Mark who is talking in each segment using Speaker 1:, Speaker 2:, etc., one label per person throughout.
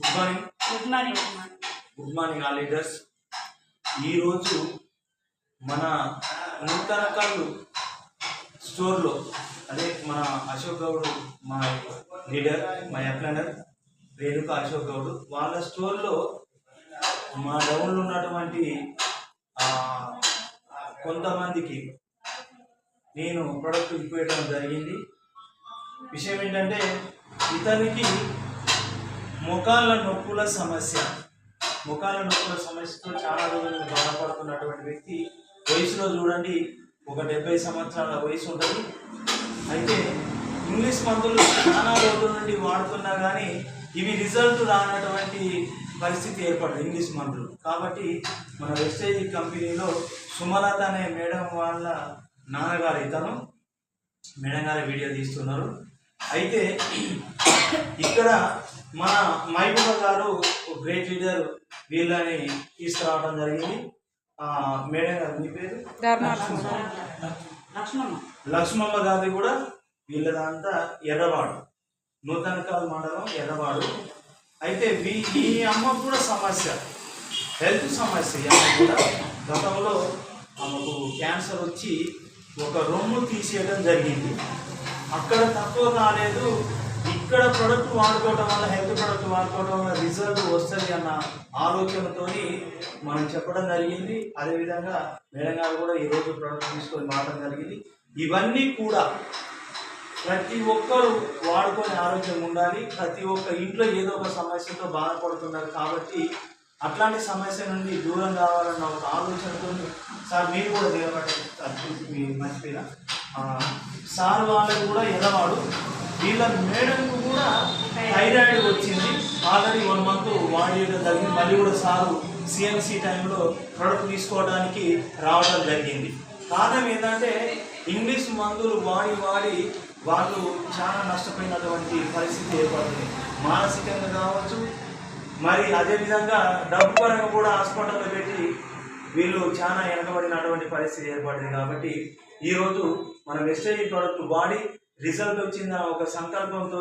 Speaker 1: Good morning
Speaker 2: good morning
Speaker 1: good morning all leaders ఈరోజు మన నూతన కళ్ళు స్టోర్లో అదే మన అశోక్ గౌడ్ మా లీడర్ మా అప్లైనర్ రేణుక అశోక్ గౌడ్ వాళ్ళ స్టోర్లో మా డౌన్లో ఉన్నటువంటి ఆ, కొంతమందికి నేను ప్రొడక్ట్ ఇప్పించడం జరిగింది. విషయం ఏంటంటే ఇతనికి ముఖాల నొప్పుల సమస్య. ముఖాల నొప్పుల సమస్యతో చాలా రోజులు బాధపడుతున్నటువంటి వ్యక్తి వయసులో చూడండి ఒక డెబ్బై సంవత్సరాల వయసు ఉంటుంది. అయితే ఇంగ్లీష్ మందులు చాలా రోజుల నుండి వాడుతున్నా కానీ ఇవి రిజల్ట్ రానటువంటి పరిస్థితి ఏర్పడదు ఇంగ్లీష్ మందులు. కాబట్టి మన వెస్టేజ్ కంపెనీలో సుమలత అనే మేడం వాళ్ళ నాన్నగారు ఇతను. మేడం గారి వీడియో తీస్తున్నారు. అయితే ఇక్కడ మన మహబూబ గారు గ్రేట్ లీడర్ వీళ్ళని తీసుకురావడం జరిగింది. ఆ, మేడం గారు మీ పేరు?
Speaker 2: లక్ష్మమ్మ.
Speaker 1: గారి కూడా వీళ్ళదంతా ఎర్రవాడు. నూతనకాల మండలం ఎర్రవాడు. అయితే వీ ఈ అమ్మ కూడా సమస్య. హెల్త్ సమస్య. కూడా గతంలో ఆమెకు క్యాన్సర్ వచ్చి ఒక రొమ్ము తీసేయడం జరిగింది. అక్కడ తక్కువ కాలేదు. ఇక్కడ ప్రొడక్ట్ వాడుకోవడం వల్ల హెల్త్ ప్రొడక్ట్ వాడుకోవడం వల్ల రిజల్ట్ వస్తుంది అన్న ఆలోచనతోని మనం చెప్పడం జరిగింది. అదేవిధంగా మేడం గారు కూడా ఈరోజు ప్రొడక్ట్ తీసుకొని వాడడం జరిగింది. ఇవన్నీ కూడా ప్రతి ఒక్కరు వాడుకొని ఆరోగ్యం ఉండాలి. ప్రతి ఒక్క ఇంట్లో ఏదో ఒక సమస్యతో బాధపడుతున్నారు కాబట్టి అట్లాంటి సమస్య నుండి దూరం కావాలన్న ఒక ఆలోచనతో సార్ మీరు కూడా దేవపడి మీ మర్చిపోయిన సార్ వాళ్ళకి కూడా ఎదవాడు. వీళ్ళ మేడంకు కూడా థైరాయిడ్ వచ్చింది. ఆల్రెడీ వన్ మంత్ వాడేయడం జరిగింది. మళ్ళీ కూడా సారు సిఎంసి టైంలో ప్రొడక్ట్ తీసుకోవడానికి రావడం జరిగింది. కారణం ఏంటంటే ఇంగ్లీష్ మందులు వాడి వాడి వాళ్ళు చాలా నష్టపోయినటువంటి పరిస్థితి ఏర్పడుతుంది. మానసికంగా కావచ్చు మరి అదేవిధంగా డబ్బు పరంగా కూడా హాస్పిటల్లో పెట్టి వీళ్ళు చాలా వెనకబడినటువంటి పరిస్థితి ఏర్పడింది కాబట్టి ఈరోజు మనం వెస్టేజ్ ప్రోడక్ట్ వాడి రిజల్ట్ వచ్చిందన్న ఒక సంకల్పంతో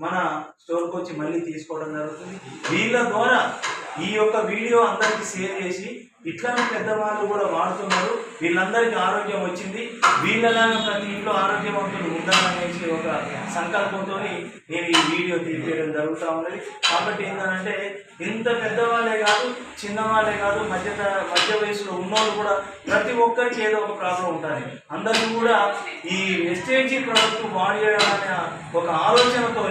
Speaker 1: మన స్టోర్కి వచ్చి మళ్ళీ తీసుకోవడం జరుగుతుంది. వీళ్ళ ద్వారా ఈ యొక్క వీడియో అందరికీ షేర్ చేసి ఇట్లానే పెద్దవాళ్ళు కూడా వాడుతున్నారు. వీళ్ళందరికీ ఆరోగ్యం వచ్చింది. వీళ్ళలాగా ప్రతి ఇంట్లో ఆరోగ్యవంతులు ఉండాలనేసి ఒక సంకల్పంతో నేను ఈ వీడియో తీసేయడం జరుగుతూ ఉన్నది. కాబట్టి ఏంటంటే ఇంత పెద్దవాళ్ళే కాదు చిన్నవాళ్ళే కాదు మధ్య మధ్య వయసులో ఉన్నోళ్ళు కూడా ప్రతి ఒక్కరికి ఏదో ఒక ప్రాబ్లం ఉంటుంది. అందరూ కూడా ఈ వెస్టేజీ ప్రోడక్ట్ అనే ఒక ఆలోచనతో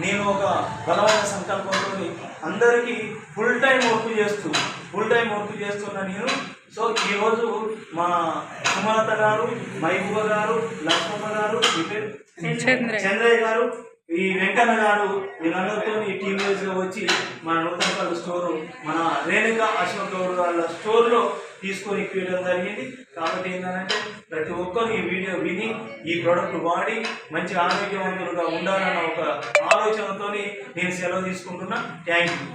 Speaker 1: నేను ఒక బలమైన సంకల్పంతో అందరికీ ఫుల్ టైం వర్క్ చేస్తూ ఫుల్ టైం వర్క్ చేస్తున్న నేను. సో ఈరోజు మా సుమలత గారు మహబూబ గారు లక్ష్మమ్మ గారు? చంద్రయ్య గారు. ఈ వెంకన్న గారు వీళ్ళందరితో ఈ టీమ్ వచ్చి మన నూతనపల్లి స్టోర్ మన రేణుక అశోక్ గౌడ్ వాళ్ళ స్టోర్లో తీసుకొని ఇప్పించడం జరిగింది. కాబట్టి ఏంటంటే ప్రతి ఒక్కరు ఈ వీడియో విని ఈ ప్రోడక్ట్ వాడి మంచి ఆరోగ్యవంతులుగా ఉండాలన్న ఒక ఆలోచనతోని నేను సెలవు తీసుకుంటున్నా. Thank you